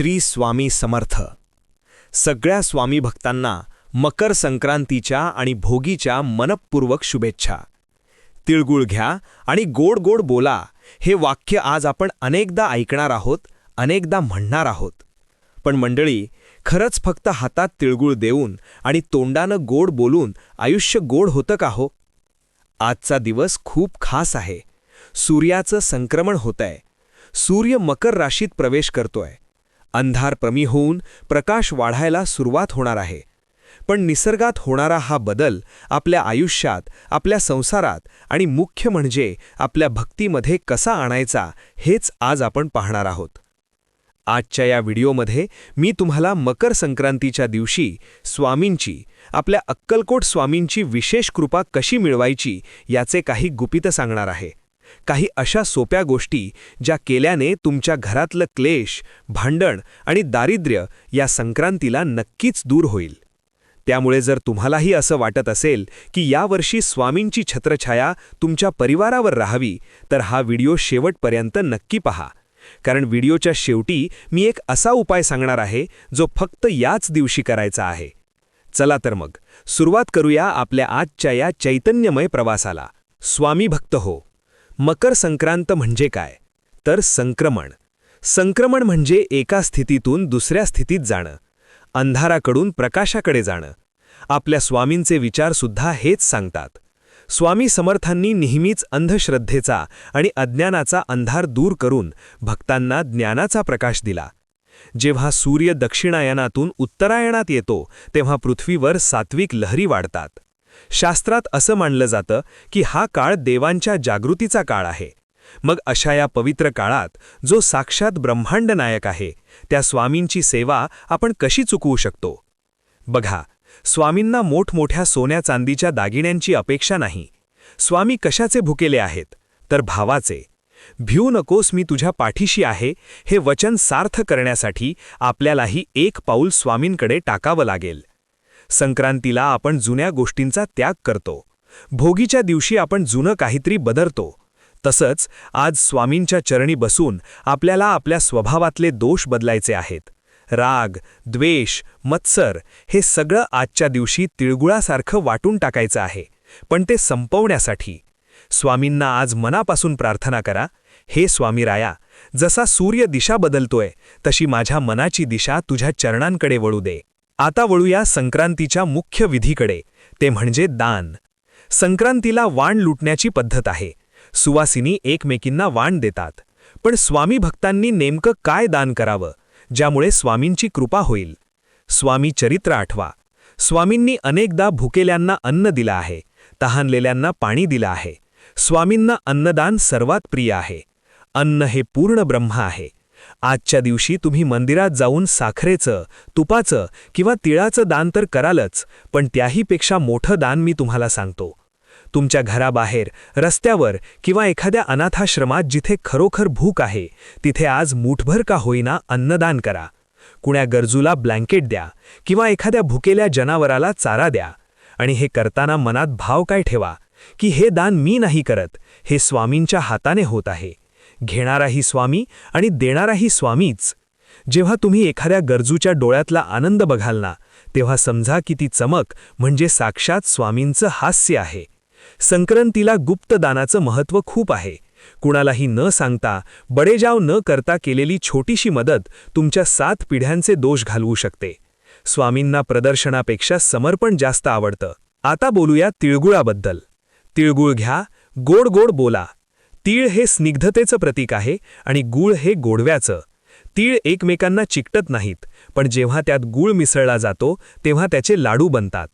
श्री स्वामी समर्थ. सगळ्या स्वामी भक्तांना मकर संक्रांतीच्या आणि भोगीच्या मनपूर्वक शुभेच्छा. तिळगुळ घ्या आणि गोड गोड बोला हे वाक्य आज आपण अनेकदा ऐकणार आहोत अनेकदा म्हणणार आहोत. पण मंडळी खरंच फक्त हातात तिळगुळ देऊन आणि तोंडानं गोड बोलून आयुष्य गोड होतं का हो? आजचा दिवस खूप खास आहे. सूर्याचं संक्रमण होतंय. सूर्य मकर राशीत प्रवेश करतोय. अंधार कमी होऊन प्रकाश वाढायला सुरुवात होणार आहे. पण निसर्गात होणारा हा बदल आपल्या आयुष्यात आपल्या संसारात आणि मुख्य म्हणजे आपल्या भक्तीमध्ये कसा आणायचा हेच आज आपण पाहणार आहोत. आजच्या या व्हिडिओमध्ये मी तुम्हाला मकर संक्रांतीच्या दिवशी स्वामींची आपल्या अक्कलकोट स्वामींची विशेष कृपा कशी मिळवायची याचे काही गुपित सांगणार आहे. काही अशा सोप्या गोष्टी ज्या केल्याने तुमच्या घरातलं क्लेश भांडण आणि दारिद्र्य या संक्रांतीला नक्कीच दूर होईल. त्यामुळे जर तुम्हालाही असं वाटत असेल की यावर्षी स्वामींची छत्रछाया तुमच्या परिवारावर राहावी तर हा व्हिडिओ शेवटपर्यंत नक्की पहा. कारण व्हिडिओच्या शेवटी मी एक असा उपाय सांगणार आहे जो फक्त याच दिवशी करायचा आहे. चला तर मग सुरुवात करूया आपल्या आजच्या या चैतन्यमय प्रवासाला. स्वामी भक्त हो! मकर संक्रांत म्हणजे काय? तर संक्रमण. संक्रमण म्हणजे एका स्थितीतून दुसऱ्या स्थितीत जाणं. अंधाराकडून प्रकाशाकडे जाणं. आपल्या स्वामींचे विचारसुद्धा हेच सांगतात. स्वामी समर्थांनी नेहमीच अंधश्रद्धेचा आणि अज्ञानाचा अंधार दूर करून भक्तांना ज्ञानाचा प्रकाश दिला. जेव्हा सूर्य दक्षिणायनातून उत्तरायणात येतो तेव्हा पृथ्वीवर सात्विक लहरी वाढतात. शास्त्रात असं मानलं जातं की हा काळ देवांच्या जागृतीचा काळ आहे. मग अशा या पवित्र काळात जो साक्षात ब्रह्मांड नायक आहे त्या स्वामींची सेवा आपण कशी चुकवू शकतो? बघा स्वामींना मोठमोठ्या सोन्या चांदीच्या दागिन्यांची अपेक्षा नाही. स्वामी कशाचे भुकेले आहेत? तर भावाचे. भिऊ नकोस मी तुझ्या पाठीशी आहे हे वचन सार्थ करण्यासाठी आपल्यालाही एक पाऊल स्वामींकडे टाकावं लागेल. संक्रांतीला आपण जुन्या गोष्टींचा त्याग करतो. भोगीच्या दिवशी आपण जुनं काहीतरी बदलतो तसंच आज स्वामींच्या चरणी बसून आपल्याला आपल्या स्वभावातले दोष बदलायचे आहेत. राग द्वेष मत्सर हे सगळं आजच्या दिवशी तिळगुळासारखं वाटून टाकायचं आहे. पण ते संपवण्यासाठी. स्वामींना आज मनापासून प्रार्थना करा हे स्वामी राया जसा सूर्य दिशा बदलतोय तशी माझ्या मनाची दिशा तुझ्या चरणांकडे वळू दे. आता वळूया संक्रांतीच्या मुख्य विधीकडे. ते म्हणजे दान. संक्रांतीला वाण लुटण्याची पद्धत आहे. सुवासिनी एकमेकींना वाण देतात. पण स्वामी भक्तांनी नेमकं काय दान करावं? ज्यामुळे स्वामींची कृपा होईल. स्वामी चरित्र आठवा. स्वामींनी अनेकदा भुकेल्यांना अन्न दिलं आहे. तहानलेल्यांना पाणी दिलं आहे. स्वामींना अन्नदान सर्वात प्रिय आहे. अन्न हे पूर्ण ब्रह्म आहे. आजच्या दिवशी तुम्ही मंदिरात जाऊन साखरेचं तुपाचं किंवा तिळाचं दान तर करालच पण त्याहीपेक्षा मोठं दान मी तुम्हाला सांगतो. तुमच्या घराबाहेर रस्त्यावर किंवा एखाद्या अनाथाश्रमात जिथे खरोखर भूक आहे तिथे आज मूठभर का होईना अन्नदान करा. कुण्या गरजूला ब्लँकेट द्या किंवा एखाद्या भुकेल्या जनावराला चारा द्या. आणि हे करताना मनात भाव काय ठेवा की हे दान मी नाही करत हे स्वामींच्या हाताने होत आहे. घेणाराही स्वामी आणि देणाराही स्वामीच. जेव्हा तुम्ही एखाद्या गरजूच्या डोळ्यातला आनंद बघाल ना तेव्हा समजा की ती चमक म्हणजे साक्षात स्वामींचं हास्य आहे. संक्रांतीला गुप्तदानाचं महत्त्व खूप आहे. कुणालाही न सांगता बडेजाव न करता केलेली छोटीशी मदत तुमच्या सात पिढ्यांचे दोष घालवू शकते. स्वामींना प्रदर्शनापेक्षा समर्पण जास्त आवडतं. आता बोलूया तिळगुळाबद्दल. तिळगुळ घ्या गोड गोड बोला. तीळ हे स्निग्धतेचं प्रतीक आहे आणि गूळ हे गोडव्याचं. तीळ एकमेकांना चिकटत नाहीत पण जेव्हा त्यात गूळ मिसळला जातो तेव्हा त्याचे लाडू बनतात.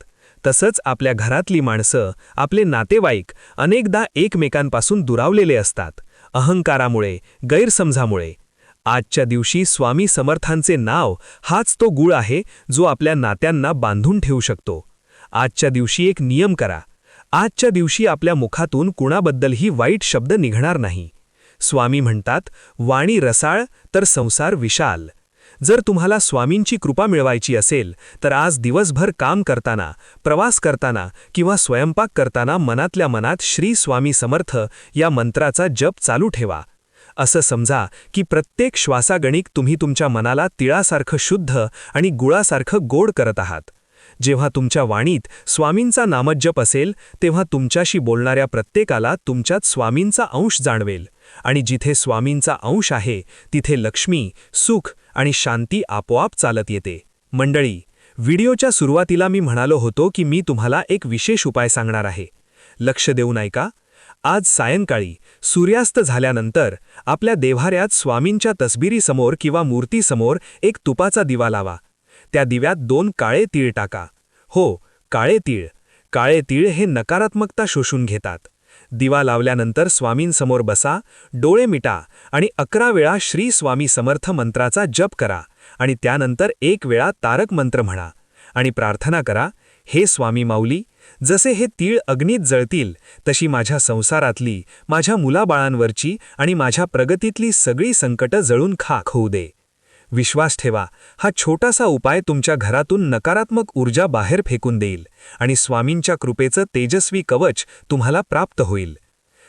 तसंच आपल्या घरातली माणसं आपले नातेवाईक अनेकदा एकमेकांपासून दुरावलेले असतात अहंकारामुळे गैरसमजामुळे. आजच्या दिवशी स्वामी समर्थांचे नाव हाच तो गुळ आहे जो आपल्या नात्यांना बांधून ठेवू शकतो. आजच्या दिवशी एक नियम करा आजच्या दिवशी आपल्या मुखातून कुणाबद्दलही वाईट शब्द निघणार नाही. स्वामी म्हणतात वाणी रसाळ तर संसार विशाल. जर तुम्हाला स्वामींची कृपा मिळवायची असेल तर आज दिवसभर काम करताना प्रवास करताना किंवा स्वयंपाक करताना मनातल्या मनात श्री स्वामी समर्थ या मंत्राचा जप चालू ठेवा. असं समजा की प्रत्येक श्वासागणिक तुम्ही तुमच्या मनाला तिळासारखं शुद्ध आणि गुळासारखं गोड करत आहात. जेव्हा तुमच्या वाणीत स्वामींचा नामज्जप असेल तेव्हा तुमच्याशी बोलणाऱ्या प्रत्येकाला तुमच्यात स्वामींचा अंश जाणवेल. आणि जिथे स्वामींचा अंश आहे तिथे लक्ष्मी सुख आणि शांती आपोआप चालत येते. मंडळी व्हिडिओच्या सुरुवातीला मी म्हणालो होतो की मी तुम्हाला एक विशेष उपाय सांगणार आहे. लक्ष देऊन ऐका आज सायंकाळी सूर्यास्त झाल्यानंतर आपल्या देव्हाऱ्यात स्वामींच्या तसबिरीसमोर किंवा मूर्तीसमोर एक तुपाचा दिवा लावा. त्या दिव्यात दोन काळे तीळ टाका. हो काळे तीळ. काळे तीळ हे नकारात्मकता शोषून घेतात. दिवा लावल्यानंतर स्वामींसमोर बसा डोळे मिटा आणि अकरा वेळा श्री स्वामी समर्थ मंत्राचा जप करा आणि त्यानंतर एक वेळा तारक मंत्र म्हणा आणि प्रार्थना करा हे स्वामी माऊली जसे हे तीळ अग्नीत जळतील तशी माझ्या संसारातली माझ्या मुलाबाळांवरची आणि माझ्या प्रगतीतली सगळी संकटं जळून खाक होऊ दे. विश्वास ठेवा. हा छोटासा उपाय तुमच्या घरातून नकारात्मक ऊर्जा बाहेर फेकून देईल आणि स्वामींच्या कृपेचं तेजस्वी कवच तुम्हाला प्राप्त होईल.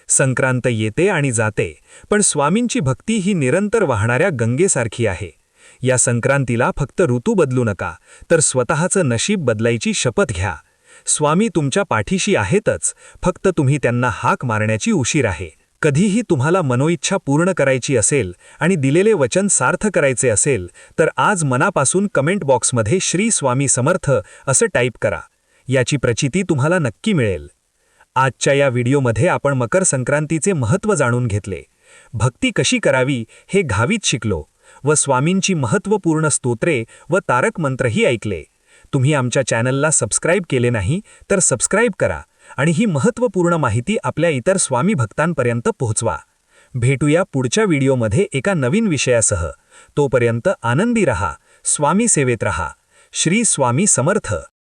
संक्रांत येते आणि जाते पण स्वामींची भक्ती ही निरंतर वाहणाऱ्या गंगेसारखी आहे. या संक्रांतीला फक्त ऋतू बदलू नका तर स्वतःचं नशीब बदलायची शपथ घ्या. स्वामी तुमच्या पाठीशी आहेतच फक्त तुम्ही त्यांना हाक मारण्याची उशीर आहे. कधीही तुम्हाला मनोइच्छा पूर्ण करायची असेल आणि दिलेले वचन सार्थ करायचे असेल तर आज मनापासून कमेंट बॉक्समध्ये श्री स्वामी समर्थ असं टाईप करा. याची प्रचिती तुम्हाला नक्की मिळेल. आजच्या या व्हिडिओमध्ये आपण मकर संक्रांतीचे महत्त्व जाणून घेतले. भक्ती कशी करावी हे घावीत शिकलो व स्वामींची महत्त्वपूर्ण स्तोत्रे व तारक मंत्रही ऐकले. तुम्ही आमच्या चॅनलला सबस्क्राईब केले नाही तर सबस्क्राईब करा. आणि ही महत्त्वपूर्ण माहिती आपल्या इतर स्वामी भक्तांपर्यंत पोहोचवा. भेटूया पुढच्या व्हिडिओमध्ये एका नवीन विषयासह. तोपर्यंत आनंदी रहा स्वामी सेवेत रहा. श्री स्वामी समर्थ.